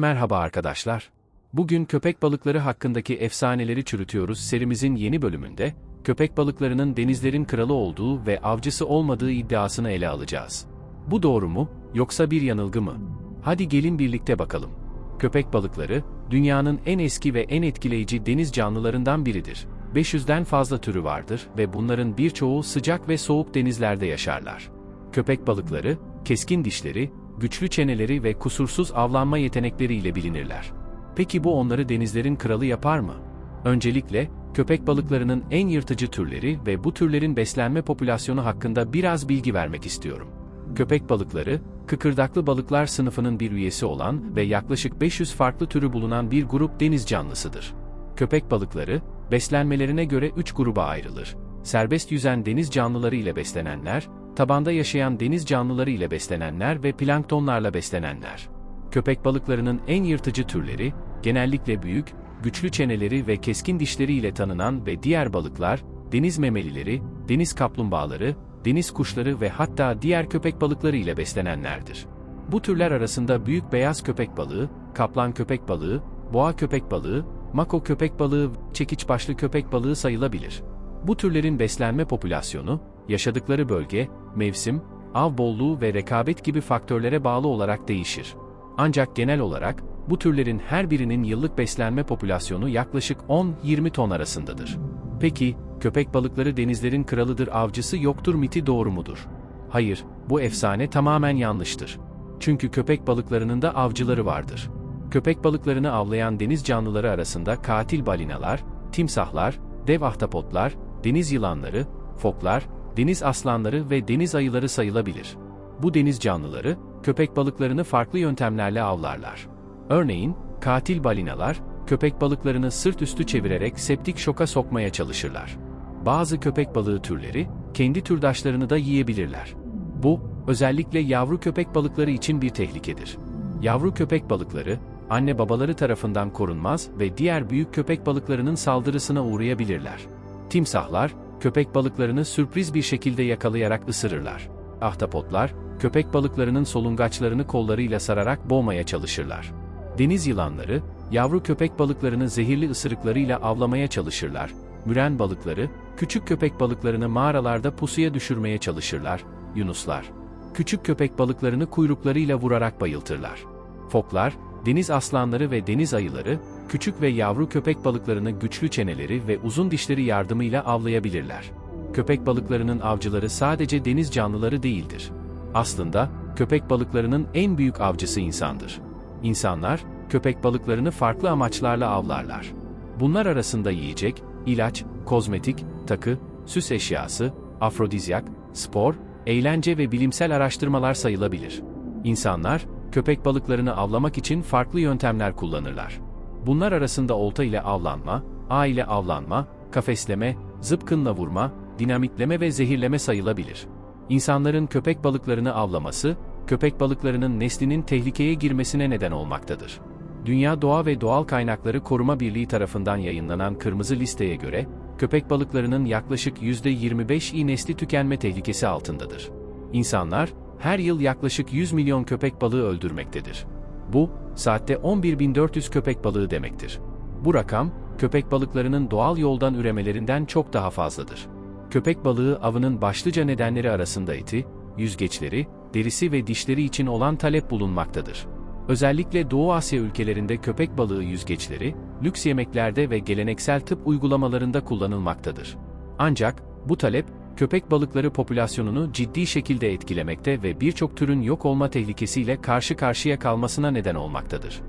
Merhaba arkadaşlar. Bugün köpek balıkları hakkındaki efsaneleri çürütüyoruz serimizin yeni bölümünde, köpek balıklarının denizlerin kralı olduğu ve avcısı olmadığı iddiasını ele alacağız. Bu doğru mu, yoksa bir yanılgı mı? Hadi gelin birlikte bakalım. Köpek balıkları, dünyanın en eski ve en etkileyici deniz canlılarından biridir. 500'den fazla türü vardır ve bunların birçoğu sıcak ve soğuk denizlerde yaşarlar. Köpek balıkları, keskin dişleri, güçlü çeneleri ve kusursuz avlanma yetenekleriyle bilinirler. Peki bu onları denizlerin kralı yapar mı? Öncelikle, köpek balıklarının en yırtıcı türleri ve bu türlerin beslenme popülasyonu hakkında biraz bilgi vermek istiyorum. Köpek balıkları, kıkırdaklı balıklar sınıfının bir üyesi olan ve yaklaşık 500 farklı türü bulunan bir grup deniz canlısıdır. Köpek balıkları, beslenmelerine göre 3 gruba ayrılır. Serbest yüzen deniz canlıları ile beslenenler, tabanda yaşayan deniz canlıları ile beslenenler ve planktonlarla beslenenler. Köpek balıklarının en yırtıcı türleri, genellikle büyük, güçlü çeneleri ve keskin dişleri ile tanınan ve diğer balıklar, deniz memelileri, deniz kaplumbağaları, deniz kuşları ve hatta diğer köpek balıkları ile beslenenlerdir. Bu türler arasında büyük beyaz köpek balığı, kaplan köpek balığı, boğa köpek balığı, mako köpek balığı, çekiç başlı köpek balığı sayılabilir. Bu türlerin beslenme popülasyonu, yaşadıkları bölge, mevsim, av bolluğu ve rekabet gibi faktörlere bağlı olarak değişir. Ancak genel olarak, bu türlerin her birinin yıllık beslenme popülasyonu yaklaşık 10-20 ton arasındadır. Peki, köpek balıkları denizlerin kralıdır avcısı yoktur miti doğru mudur? Hayır, bu efsane tamamen yanlıştır. Çünkü köpek balıklarının da avcıları vardır. Köpek balıklarını avlayan deniz canlıları arasında katil balinalar, timsahlar, dev ahtapotlar, deniz yılanları, foklar, deniz aslanları ve deniz ayıları sayılabilir. Bu deniz canlıları, köpek balıklarını farklı yöntemlerle avlarlar. Örneğin, katil balinalar, köpek balıklarını sırt üstü çevirerek septik şoka sokmaya çalışırlar. Bazı köpek balığı türleri, kendi türdaşlarını da yiyebilirler. Bu, özellikle yavru köpek balıkları için bir tehlikedir. Yavru köpek balıkları, anne babaları tarafından korunmaz ve diğer büyük köpek balıklarının saldırısına uğrayabilirler. Timsahlar, köpek balıklarını sürpriz bir şekilde yakalayarak ısırırlar. Ahtapotlar, köpek balıklarının solungaçlarını kollarıyla sararak boğmaya çalışırlar. Deniz yılanları, yavru köpek balıklarını zehirli ısırıklarıyla avlamaya çalışırlar. Müren balıkları, küçük köpek balıklarını mağaralarda pusuya düşürmeye çalışırlar. Yunuslar, küçük köpek balıklarını kuyruklarıyla vurarak bayıltırlar. Foklar, deniz aslanları ve deniz ayıları, küçük ve yavru köpek balıklarını güçlü çeneleri ve uzun dişleri yardımıyla avlayabilirler. Köpek balıklarının avcıları sadece deniz canlıları değildir. Aslında, köpek balıklarının en büyük avcısı insandır. İnsanlar, köpek balıklarını farklı amaçlarla avlarlar. Bunlar arasında yiyecek, ilaç, kozmetik, takı, süs eşyası, afrodizyak, spor, eğlence ve bilimsel araştırmalar sayılabilir. İnsanlar, köpek balıklarını avlamak için farklı yöntemler kullanırlar. Bunlar arasında olta ile avlanma, ağ ile avlanma, kafesleme, zıpkınla vurma, dinamitleme ve zehirleme sayılabilir. İnsanların köpek balıklarını avlaması, köpek balıklarının neslinin tehlikeye girmesine neden olmaktadır. Dünya Doğa ve Doğal Kaynakları Koruma Birliği tarafından yayınlanan kırmızı listeye göre, köpek balıklarının yaklaşık %25'i nesli tükenme tehlikesi altındadır. İnsanlar, her yıl yaklaşık 100 milyon köpek balığı öldürmektedir. Bu, saatte 11.400 köpek balığı demektir. Bu rakam, köpek balıklarının doğal yoldan üremelerinden çok daha fazladır. Köpek balığı avının başlıca nedenleri arasında eti, yüzgeçleri, derisi ve dişleri için olan talep bulunmaktadır. Özellikle Doğu Asya ülkelerinde köpek balığı yüzgeçleri, lüks yemeklerde ve geleneksel tıp uygulamalarında kullanılmaktadır. Ancak, bu talep, köpek balıkları popülasyonunu ciddi şekilde etkilemekte ve birçok türün yok olma tehlikesiyle karşı karşıya kalmasına neden olmaktadır.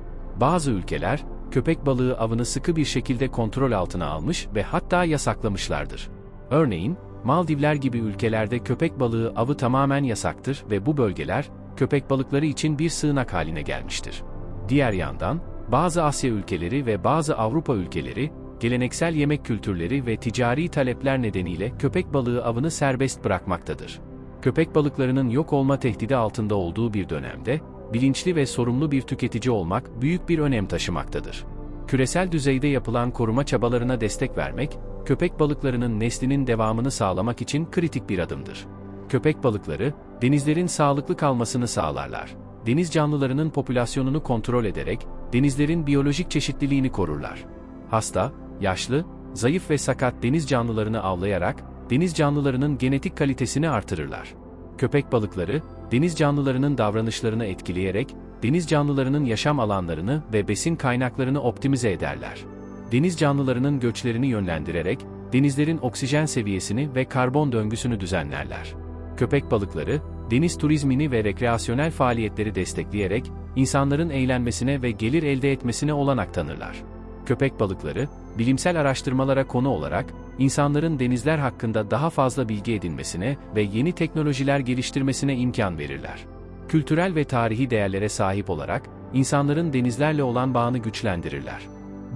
Bazı ülkeler, köpek balığı avını sıkı bir şekilde kontrol altına almış ve hatta yasaklamışlardır. Örneğin, Maldivler gibi ülkelerde köpek balığı avı tamamen yasaktır ve bu bölgeler, köpek balıkları için bir sığınak haline gelmiştir. Diğer yandan, bazı Asya ülkeleri ve bazı Avrupa ülkeleri, geleneksel yemek kültürleri ve ticari talepler nedeniyle köpek balığı avını serbest bırakmaktadır. Köpek balıklarının yok olma tehdidi altında olduğu bir dönemde, bilinçli ve sorumlu bir tüketici olmak büyük bir önem taşımaktadır. Küresel düzeyde yapılan koruma çabalarına destek vermek, köpek balıklarının neslinin devamını sağlamak için kritik bir adımdır. Köpek balıkları, denizlerin sağlıklı kalmasını sağlarlar. Deniz canlılarının popülasyonunu kontrol ederek, denizlerin biyolojik çeşitliliğini korurlar. Hasta, yaşlı, zayıf ve sakat deniz canlılarını avlayarak, deniz canlılarının genetik kalitesini artırırlar. Köpek balıkları, deniz canlılarının davranışlarını etkileyerek, deniz canlılarının yaşam alanlarını ve besin kaynaklarını optimize ederler. Deniz canlılarının göçlerini yönlendirerek, denizlerin oksijen seviyesini ve karbon döngüsünü düzenlerler. Köpek balıkları, deniz turizmini ve rekreasyonel faaliyetleri destekleyerek, insanların eğlenmesine ve gelir elde etmesine olanak tanırlar. Köpek balıkları, bilimsel araştırmalara konu olarak, insanların denizler hakkında daha fazla bilgi edinmesine ve yeni teknolojiler geliştirmesine imkan verirler. Kültürel ve tarihi değerlere sahip olarak, insanların denizlerle olan bağını güçlendirirler.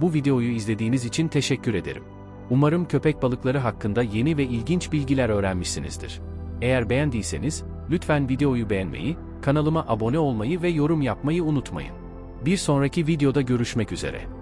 Bu videoyu izlediğiniz için teşekkür ederim. Umarım köpek balıkları hakkında yeni ve ilginç bilgiler öğrenmişsinizdir. Eğer beğendiyseniz, lütfen videoyu beğenmeyi, kanalıma abone olmayı ve yorum yapmayı unutmayın. Bir sonraki videoda görüşmek üzere.